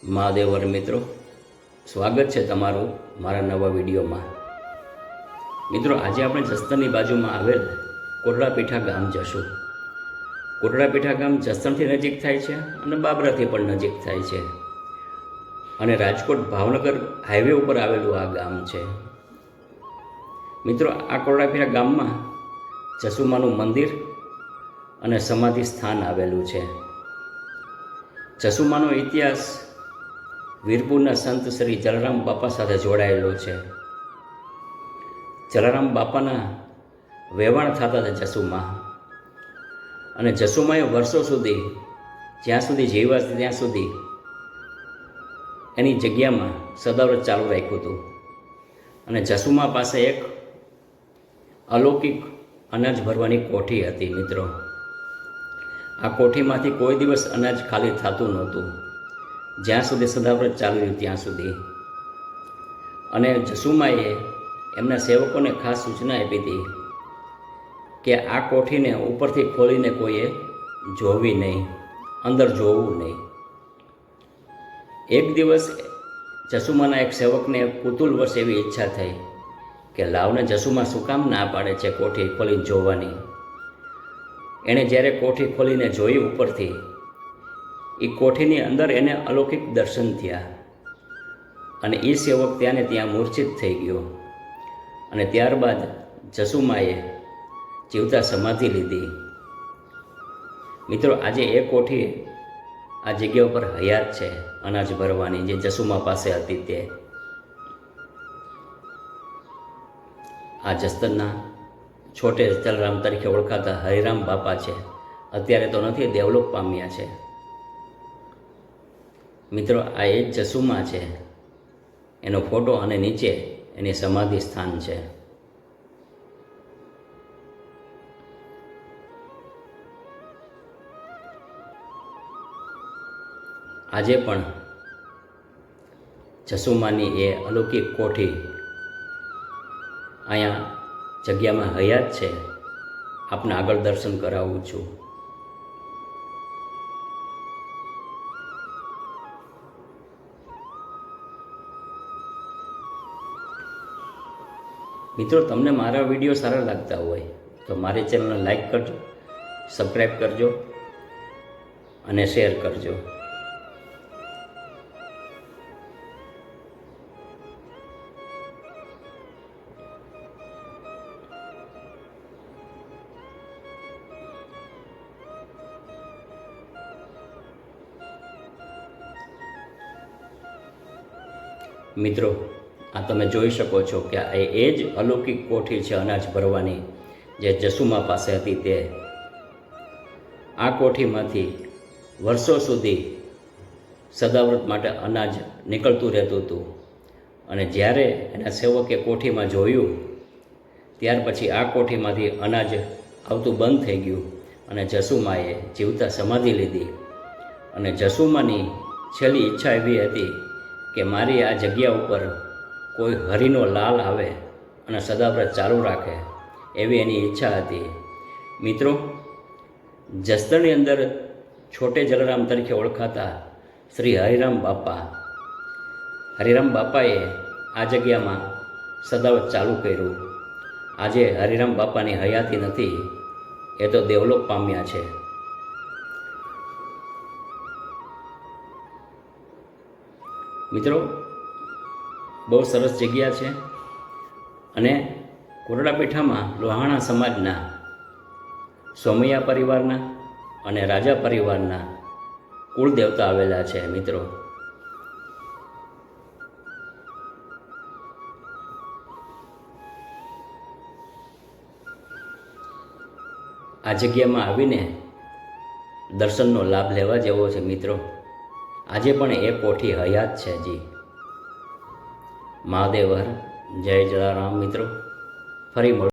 મહાદેવર મિત્રો, સ્વાગત છે તમારું મારા નવા વિડીયોમાં. મિત્રો, આજે આપણે જસ્તરની બાજુમાં આવેલ કોટડાપીઠા ગામ જશું. કોટડાપીઠા ગામ જસણથી નજીક થાય છે અને બાબરાથી પણ નજીક થાય છે. અને રાજકોટ ભાવનગર હાઈવે ઉપર આવેલું આ ગામ છે. મિત્રો, આ કોટડાપીઠા ગામમાં જસુમાનું મંદિર અને સમાધિ સ્થાન આવેલું છે. જસુમાનો ઇતિહાસ વીરપુરના સંત શ્રી જલારામ બાપા સાથે જોડાયેલો છે. જલારામ બાપાના વેવાણ થતા હતા જસુમાં. અને જસુમાએ વર્ષો સુધી, જ્યાં સુધી જીવ્યા છે ત્યાં સુધી એની જગ્યામાં સદાવ્રત ચાલુ રાખ્યું હતું. અને જસુમા પાસે એક અલૌકિક અનાજ ભરવાની કોઠી હતી, મિત્રો. આ કોઠીમાંથી કોઈ દિવસ અનાજ ખાલી થતું નહોતું. જ્યાં સુધી સદાવ્રત ચાલ્યું ત્યાં સુધી. અને જસુમાએ એમના સેવકોને ખાસ સૂચના આપી હતી કે આ કોઠીને ઉપરથી ખોલીને કોઈએ જોવી નહીં, અંદર જોવું નહીં. એક દિવસ જસુમાના એક સેવકને કુતુલ વર્ષ એવી ઈચ્છા થઈ કે લાવને જસુમાં શું કામ ના પાડે છે કોઠી ખોલીને જોવાની. એણે જ્યારે કોઠી ખોલીને જોઈ ઉપરથી એ કોઠીની અંદર એને અલૌકિક દર્શન થયા. અને એ સેવક ત્યાંને ત્યાં મૂર્છિત થઈ ગયો. અને ત્યારબાદ જસુમાએ જીવતા સમાધિ લીધી. મિત્રો, આજે એ કોઠી આ જગ્યા ઉપર હયાત છે, અનાજ ભરવાની, જે જસુમા પાસે હતી તે. આ જસ્તરના છોટે જલરામ તરીકે ઓળખાતા હરિરામ બાપા છે. અત્યારે તો નથી દેવલોક પામ્યા છે. મિત્રો, આ એ જ છે. એનો ફોટો અને નીચે એની સમાધિ સ્થાન છે. આજે પણ જસુમાની એ અલૌકિક કોઠી અહીંયા જગ્યામાં હયાત છે. આપને આગળ દર્શન કરાવું છું. મિત્રો, તમને મારા વીડિયો સારા લાગતા હોય તો મારી ચેનલને લાઈક કરજો સબસ્ક્રાઈબ કરજો અને શેર કરજો. મિત્રો આ તમે જોઈ શકો છો કે આ એ જ અલૌકિક કોઠી છે અનાજ ભરવાની જે જસુમા પાસે હતી તે. આ કોઠીમાંથી વર્ષો સુધી સદાવ્રત માટે અનાજ નીકળતું રહેતું હતું. અને જ્યારે એના સેવકે કોઠીમાં જોયું, ત્યાર પછી આ કોઠીમાંથી અનાજ આવતું બંધ થઈ ગયું અને જસુમાએ જીવતા સમાધિ લીધી. અને જસુમાની છેલ્લી ઈચ્છા એવી હતી કે મારી આ જગ્યા ઉપર કોઈ હરિનો લાલ આવે અને સદાવ્રત ચાલુ રાખે એવી એની ઈચ્છા હતી. મિત્રો જસ્તરની અંદર છોટે જલરામ તરીકે ઓળખાતા શ્રી હરિરામ બાપા. હરિરામ બાપાએ આ જગ્યામાં સદાવ્રત ચાલુ કર્યું. આજે હરિરામ બાપાની હયાતી નથી, એ તો દેવલોક પામ્યા છે. મિત્રો બહુ સરસ જગ્યા છે. અને કોરડાપેઠામાં લોહાણા સમાજના, સોમૈયા પરિવારના અને રાજા પરિવારના કુળ દેવતા આવેલા છે મિત્રો. આ જગ્યામાં આવીને દર્શનનો લાભ લેવા જેવો છે મિત્રો. આજે પણ એ કોઠી હયાત છે જી. મહાદેવર જય જલારામ મિત્રો. ફરી મળ